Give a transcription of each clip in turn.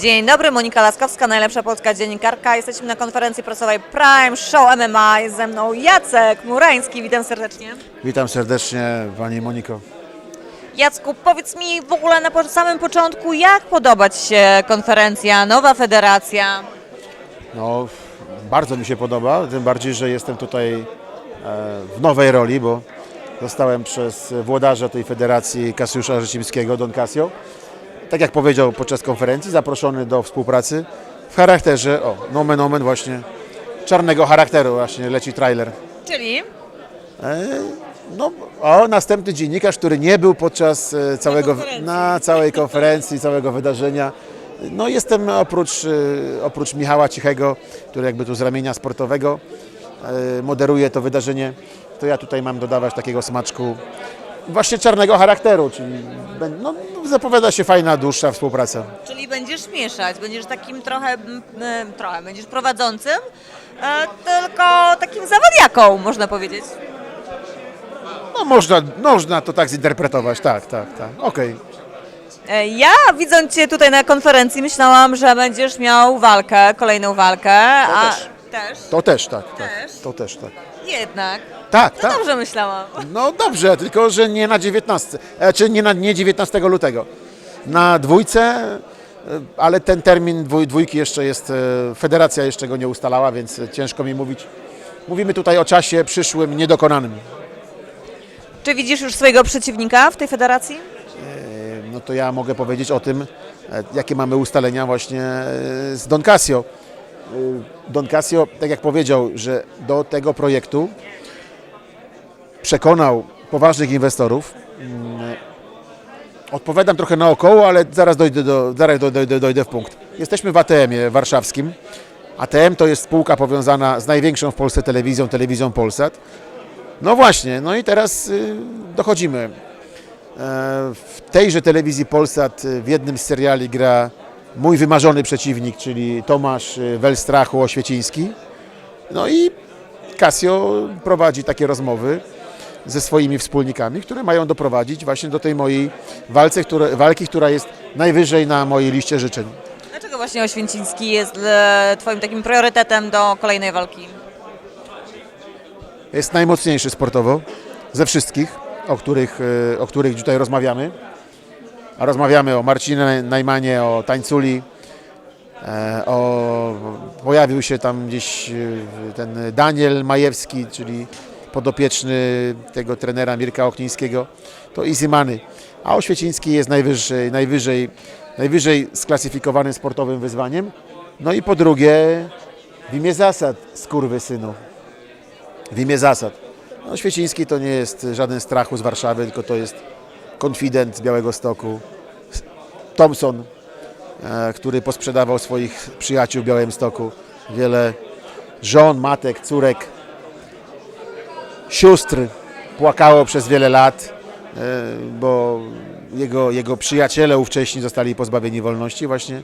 Dzień dobry, Monika Laskowska, najlepsza polska dziennikarka. Jesteśmy na konferencji prasowej Prime Show MMA. Jest ze mną Jacek Murański, witam serdecznie. Witam serdecznie Pani Moniko. Jacku, powiedz mi w ogóle na samym początku, jak podoba Ci się konferencja, nowa federacja? No, bardzo mi się podoba, tym bardziej, że jestem tutaj e, w nowej roli, bo zostałem przez włodarza tej federacji Kasiusza Rzecimskiego, Don Casio, tak jak powiedział podczas konferencji, zaproszony do współpracy w charakterze, o, nomen omen właśnie, czarnego charakteru właśnie leci trailer. Czyli? No, o, następny dziennikarz, który nie był podczas e, całego, na całej konferencji, całego wydarzenia. No, jestem oprócz, e, oprócz Michała Cichego, który jakby tu z ramienia sportowego e, moderuje to wydarzenie, to ja tutaj mam dodawać takiego smaczku właśnie czarnego charakteru, czyli no, zapowiada się fajna, dłuższa współpraca. Czyli będziesz mieszać, będziesz takim trochę, trochę będziesz prowadzącym, e, tylko takim zawadiaką, można powiedzieć. No, można, można to tak zinterpretować, tak, tak, tak, okej. E, Ja widząc Cię tutaj na konferencji myślałam, że będziesz miał walkę, kolejną walkę, a też. też? To też tak, tak, Też? to też tak. Jednak. Tak, No tak. dobrze myślałam. No dobrze, tylko że nie na 19, e, czy nie na nie 19 lutego. Na dwójce, e, ale ten termin dwój, dwójki jeszcze jest, e, federacja jeszcze go nie ustalała, więc ciężko mi mówić. Mówimy tutaj o czasie przyszłym, niedokonanym. Czy widzisz już swojego przeciwnika w tej federacji? No to ja mogę powiedzieć o tym, e, jakie mamy ustalenia właśnie e, z Don Casio. E, Don Casio, tak jak powiedział, że do tego projektu przekonał poważnych inwestorów. Mm, Odpowiadam trochę naokoło, ale zaraz dojdę, do, zaraz dojdę, dojdę w punkt. Jesteśmy w ATM-ie warszawskim. ATM to jest spółka powiązana z największą w Polsce telewizją, telewizją Polsat. No właśnie, no i teraz y, dochodzimy. E, W tejże telewizji Polsat y, w jednym z seriali gra mój wymarzony przeciwnik, czyli Tomasz y, Welstrachu Oświeciński. No i Casio prowadzi takie rozmowy ze swoimi wspólnikami, które mają doprowadzić właśnie do tej mojej walce, które, walki, która jest najwyżej na mojej liście życzeń. Dlaczego właśnie Oświęciński jest e, Twoim takim priorytetem do kolejnej walki? Jest najmocniejszy sportowo ze wszystkich, o których, e, o których tutaj rozmawiamy. Rozmawiamy o Marcinie Najmanie, o Tańculi, e, o, pojawił się tam gdzieś e, ten Daniel Majewski, czyli podopieczny tego trenera Mirka Oknińskiego, to Izymany. A Oświeciński jest najwyżej, najwyżej, najwyżej sklasyfikowanym sportowym wyzwaniem. No i po drugie, w imię zasad, skurwysynu w imię zasad. No, Świeciński to nie jest żaden strachu z Warszawy, tylko to jest konfident z Białego Stoku. Thompson, e, który posprzedawał swoich przyjaciół w Białym Stoku. Wiele żon, matek, córek, sióstr płakało przez wiele lat, e, bo jego, jego przyjaciele ówcześni zostali pozbawieni wolności właśnie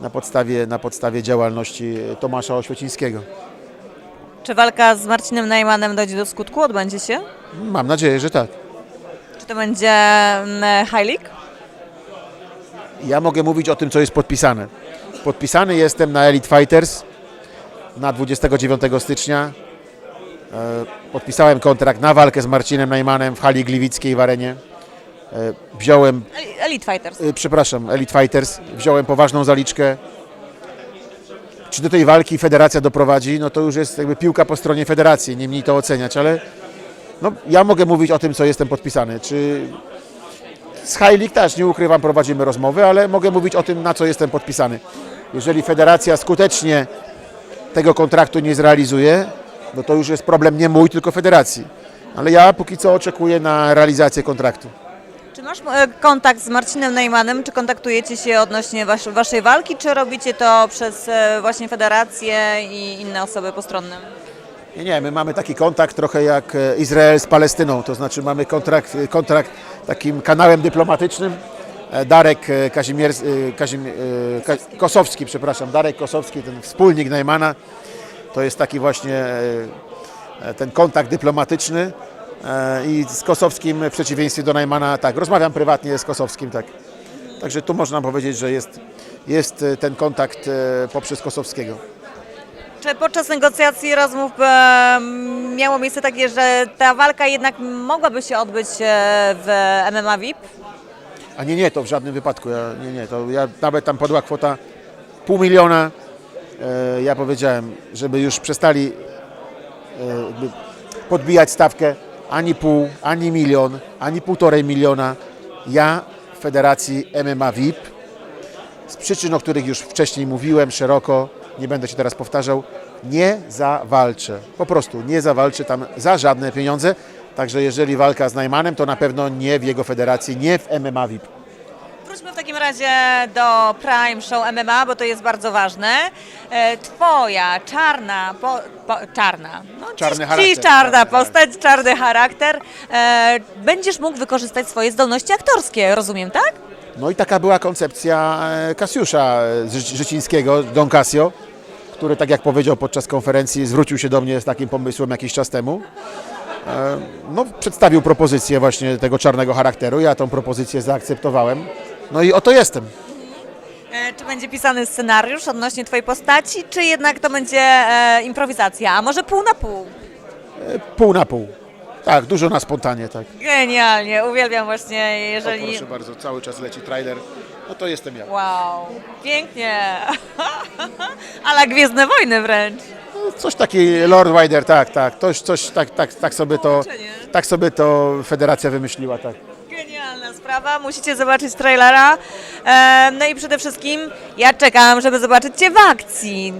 na podstawie, na podstawie działalności Tomasza Oświecińskiego. Czy walka z Marcinem Najmanem dojdzie do skutku? Odbędzie się? Mam nadzieję, że tak. Czy to będzie mm, High League? Ja mogę mówić o tym, co jest podpisane. Podpisany jestem na Elite Fighters na 29 stycznia. E, Podpisałem kontrakt na walkę z Marcinem Najmanem w hali gliwickiej w arenie. E, Wziąłem, Eli- Elite Fighters. e, przepraszam, Elite Fighters, wziąłem poważną zaliczkę. Czy do tej walki federacja doprowadzi, no to już jest jakby piłka po stronie federacji, nie mniej to oceniać, ale no, ja mogę mówić o tym, co jestem podpisany. Czy z High League też, nie ukrywam, prowadzimy rozmowy, ale mogę mówić o tym, na co jestem podpisany. Jeżeli federacja skutecznie tego kontraktu nie zrealizuje, no to już jest problem nie mój, tylko federacji. Ale ja póki co oczekuję na realizację kontraktu. Czy masz e, kontakt z Marcinem Najmanem? Czy kontaktujecie się odnośnie wasz, waszej walki, czy robicie to przez e, właśnie federację i inne osoby postronne? Nie, nie, my mamy taki kontakt trochę jak e, Izrael z Palestyną, to znaczy mamy kontrakt, e, kontrakt takim kanałem dyplomatycznym. E, Darek Kazimier, Kazim, Ka, Kosowski, przepraszam, Darek Kosowski, ten wspólnik Najmana, to jest taki właśnie ten kontakt dyplomatyczny i z Kosowskim w przeciwieństwie do Najmana, tak, rozmawiam prywatnie z Kosowskim, tak. Także tu można powiedzieć, że jest, jest ten kontakt poprzez Kosowskiego. Czy podczas negocjacji rozmów e, miało miejsce takie, że ta walka jednak mogłaby się odbyć e, w MMA VIP? A nie, nie, to w żadnym wypadku. Ja, nie, nie, to ja, nawet tam padła kwota pół miliona. E, ja powiedziałem, żeby już przestali e, podbijać stawkę ani pół, ani milion, ani półtorej miliona. Ja w Federacji MMA VIP z przyczyn, o których już wcześniej mówiłem szeroko, nie będę się teraz powtarzał, nie zawalczę. Po prostu nie zawalczę tam za żadne pieniądze. Także jeżeli walka z Najmanem, to na pewno nie w jego federacji, nie w MMA VIP. Wróćmy w takim razie do Prime Show MMA, bo to jest bardzo ważne. E, Twoja czarna, po, po, czarna, no, Czarny dziś, charakter, dziś czarna czarny postać, czarny charakter. E, będziesz mógł wykorzystać swoje zdolności aktorskie, rozumiem, tak? No i taka była koncepcja e, Kasiusza e, Ży- Życińskiego, Don Casio, który, tak jak powiedział podczas konferencji, zwrócił się do mnie z takim pomysłem jakiś czas temu. E, No, przedstawił propozycję właśnie tego czarnego charakteru. Ja tą propozycję zaakceptowałem. No i oto jestem. E, czy będzie pisany scenariusz odnośnie Twojej postaci, czy jednak to będzie e, improwizacja, a może pół na pół? E, Pół na pół. Tak, dużo na spontanie, tak. Genialnie, uwielbiam właśnie, O, jeżeli... proszę bardzo, cały czas leci trailer. No to jestem ja. Wow, pięknie. Ale Gwiezdne Wojny wręcz. No, Coś taki Lord Wider, tak, tak. Coś, coś tak, tak, tak sobie to, Połączenie. tak sobie to federacja wymyśliła, tak. Sprawa, musicie zobaczyć trailera. E, no i przede wszystkim ja czekam, żeby zobaczyć Cię w akcji.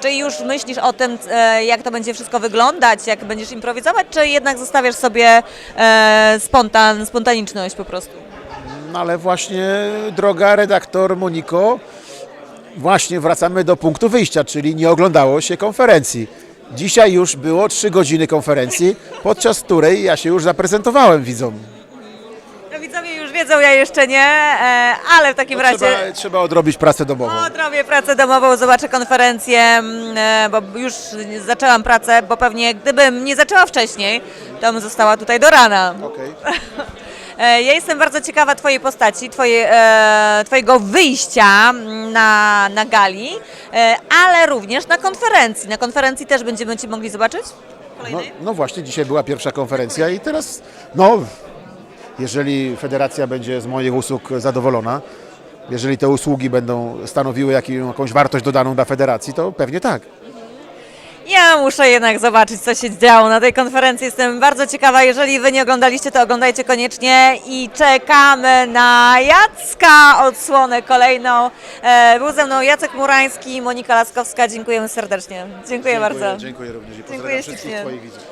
Czy już myślisz o tym, e, jak to będzie wszystko wyglądać, jak będziesz improwizować, czy jednak zostawiasz sobie e, spontan, spontaniczność po prostu? No ale właśnie, droga redaktor Moniko, właśnie wracamy do punktu wyjścia, czyli nie oglądało się konferencji. Dzisiaj już było 3 godziny konferencji, podczas której ja się już zaprezentowałem widzom. Już wiedzą, ja jeszcze nie, e, ale w takim No, razie... trzeba, trzeba odrobić pracę domową. Odrobię pracę domową, zobaczę konferencję, mm, e, bo już zaczęłam pracę, bo pewnie gdybym nie zaczęła wcześniej, to bym została tutaj do rana. Okej. E, Ja jestem bardzo ciekawa Twojej postaci, twoje, e, Twojego wyjścia mm, na, na gali, e, ale również na konferencji. Na konferencji też będziemy Cię mogli zobaczyć? No, Kolejnej? no właśnie, dzisiaj była pierwsza konferencja i teraz, no, jeżeli federacja będzie z moich usług zadowolona, jeżeli te usługi będą stanowiły jakąś wartość dodaną dla federacji, to pewnie tak. Ja muszę jednak zobaczyć, co się działo na tej konferencji. Jestem bardzo ciekawa. Jeżeli Wy nie oglądaliście, to oglądajcie koniecznie i czekamy na Jacka odsłonę kolejną. E, Był ze mną Jacek Murański, Monika Laskowska. Dziękujemy serdecznie. Dziękuję, bardzo. Dziękuję również i Dziękuję pozdrawiam wszystkich ślicznie. Twoich widzów.